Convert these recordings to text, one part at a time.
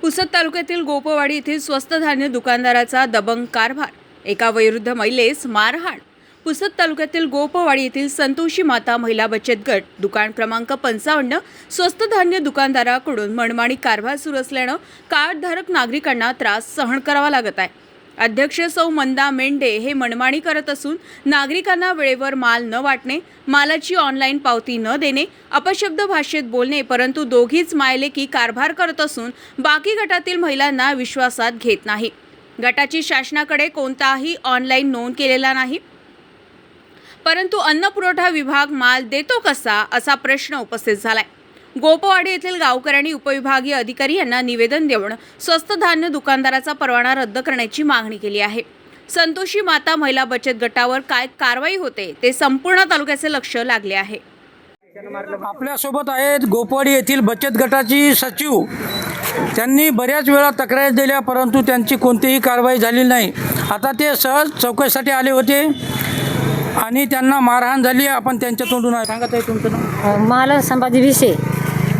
पुसद तालुक्यातील गोपवाडी येथील स्वस्त धान्य दुकानदाराचा दबंग कारभार. एका वयोवृद्ध महिलेस मारहाण. पुसद तालुक्यातील गोपवाडी येथील संतोषी माता महिला बचत गट दुकान क्रमांक पंचावन्न स्वस्त धान्य दुकानदाराकडून मनमाणी कारभार सुरू असल्यानं कार्डधारक नागरिकांना त्रास सहन करावा लागत आहे. अध्यक्ष सौ मंदा मेंढे हे मनमाणी करत असून नागरिकांना वेळेवर माल न वाटणे मालाची ऑनलाईन पावती न देणे अपशब्द भाषेत बोलणे परंतु दोघीच मायलेकी कारभार करत असून बाकी गटातील महिलांना विश्वासात घेत नाही. गटाची शासनाकडे कोणताही ऑनलाईन नोंद केलेला नाही. परंतु अन्न पुरवठा विभाग माल देतो कसा असा प्रश्न उपस्थित झालाय. गोपवाडी येथील गावकऱ्यांनी उपविभागीय अधिकारी यांना निवेदन देऊन स्वस्त धान्य दुकानदाराचा परवाना रद्द करण्याची मागणी केली आहे. संतोषी माता महिला बचत गटावर काय कारवाई होते ते संपूर्ण तालुक्याचे लक्ष लागले आहे. आपल्यासोबत आहेत गोपवाडी येथील बचत गटाची सचिव. त्यांनी बऱ्याच वेळा तक्रारी दिल्या परंतु त्यांची कोणतीही कारवाई झाली नाही. आता ते सहज चौकशीसाठी आले होते आणि त्यांना मारहाण झाली आपण त्यांच्या तोंडून. सांगत आहे तुमचं नाव. मला संभाजी विषय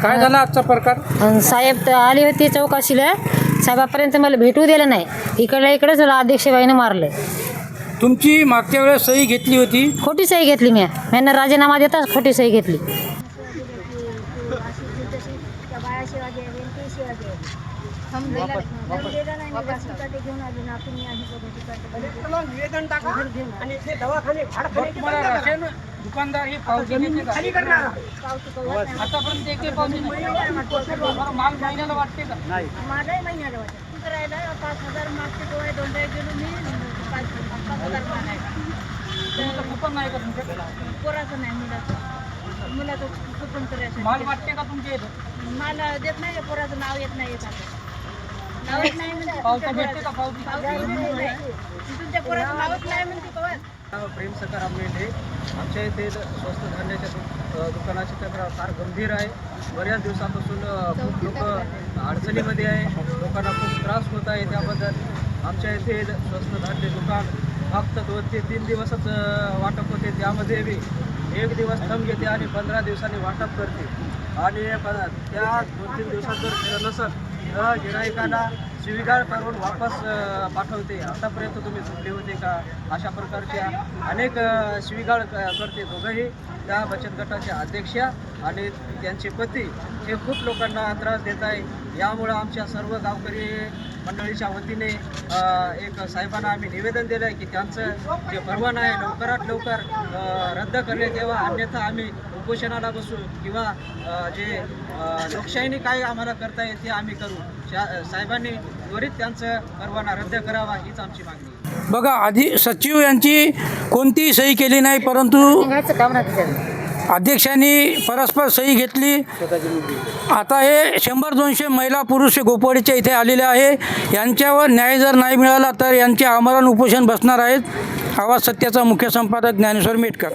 काय झाला आजचा प्रकार? अन साहेब तर आले होते चौकशीला. साहेबापर्यंत मला भेटू दिलं नाही. इकडल्या इकडेच अध्यक्षबाईनं मारलं. तुमची मागच्या वेळेस सही घेतली होती? खोटी सही घेतली मी. मी राजीनामा देताच खोटी सही घेतली. तुम्हाला राशन दुकानदार ही पावती देते का? आतापर्यंत एकही पावती नाही. तुम्हाला माल महिन्याला वाटते का? तुमचं कुपन नाही का तुमच्याकडे माल वाटते का तुमच्या इथं? मला देत नाही पोराचं? नाव येत नाही आता. नाव येत नाही म्हणते. पावती भेटते का पावती? पावती येत नाही. तुमच्या पोराचं नावच नाही म्हणते पवार नाव प्रेम सकाराम मेंढे. आमच्या इथे स्वस्त धान्याच्या दुकानाची तक्रार फार गंभीर आहे. बऱ्याच दिवसापासून खूप लोक अडचणीमध्ये आहे. लोकांना खूप त्रास होत आहे त्याबद्दल. आमच्या इथे स्वस्त धान्य दुकान फक्त दोन ते तीन दिवसच वाटप होते. त्यामध्ये बी एक दिवस थंब घेते आणि पंधरा दिवसांनी वाटप करते. आणि त्या दोन तीन दिवसात जर केलं नसेल तर गिरायकांना शिवीगाळ करून वापस पाठवते. आतापर्यंत तुम्ही झोपले होते का? अशा प्रकारच्या अनेक शिवीगाळ क- करते दोघंही. त्या बचत गटाच्या अध्यक्षा आणि त्यांचे पती हे खूप लोकांना त्रास देत आहे. यामुळं आमच्या सर्व गावकरी मंडळीच्या वतीने एक साहेबांना आम्ही निवेदन दिलं आहे की त्यांचं जे परवाना आहे लवकरात लवकर रद्द करण्यात यावं. अन्यथा आम्ही उपोषणाला बसू किंवा जे लोकशाहीने काय आम्हाला करता येईल ते आम्ही करू. शा साहेबांनी त्वरित त्यांचं परवाना रद्द करावा हीच आमची मागणी. बघा आधी सचिव यांची कोणतीही सही केली नाही परंतु. अध्यक्षांनी परस्पर सही घेतली. आता हे शंभर दोनशे महिला पुरुष गोपवाडीच्या इथे आलेले आहे. यांच्यावर न्याय जर नाही मिळाला तर यांचे आमरण उपोषण बसणार आहेत. आवाज सत्याचा मुख्य संपादक ज्ञानेश्वर मेटकर.